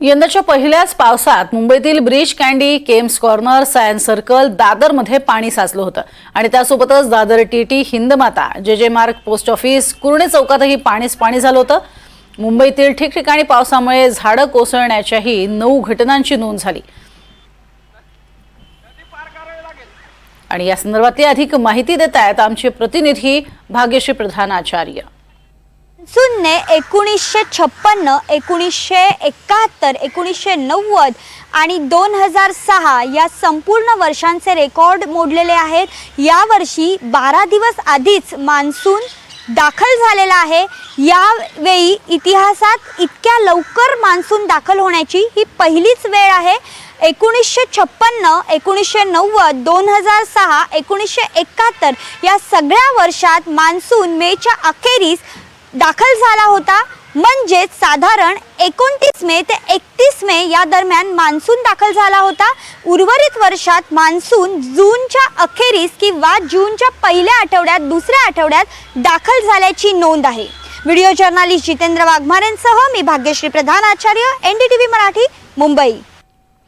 यंदाच्या पहिल्याच पावसात मुंबईतील Breach Candy Kemps Corner Sion circle दादरमध्ये पाणी साचलं होतं. आणि त्यासोबतच दादर टी टी हिंदमाता जे जे मार्ग पोस्ट ऑफिस कुर्णे चौकातही पाणीच पाणी झालं होतं. मुंबईतील ठिकठिकाणी पावसामुळे झाडं कोसळण्याच्याही नऊ घटनांची नोंद झाली. आणि या संदर्भातली अधिक माहिती देत आहेत आमचे प्रतिनिधी भाग्यश्री प्रधानाचार्य मान्सूनने एकोणीसशे छप्पन्न एकोणीसशे एकाहत्तर एकोणीसशे नव्वद आणि दोन हजार सहा या संपूर्ण वर्षांचे रेकॉर्ड मोडलेले आहेत. यावर्षी बारा दिवस आधीच मान्सून दाखल झालेला आहे. यावेळी इतिहासात इतक्या लवकर मान्सून दाखल होण्याची ही पहिलीच वेळ आहे. एकोणीसशे छप्पन्न एकोणीसशे नव्वद दोन हजार सहा एकोणीसशे एकाहत्तर या सगळ्या वर्षात मान्सून मेच्या अखेरीस दाखल झाला होता. म्हणजेच साधारण एकोणतीस मे ते एकतीस मे या दरम्यान मान्सून दाखल झाला होता. उर्वरित वर्षात मान्सून जूनच्या अखेरीस किंवा जूनच्या पहिल्या आठवड्यात दुसऱ्या आठवड्यात दाखल झाल्याची नोंद आहे. व्हिडिओ जर्नालिस्ट जितेंद्र वाघमारेंसह मी Bhagyashree Pradhan Acharya N D T V Marathi Mumbai.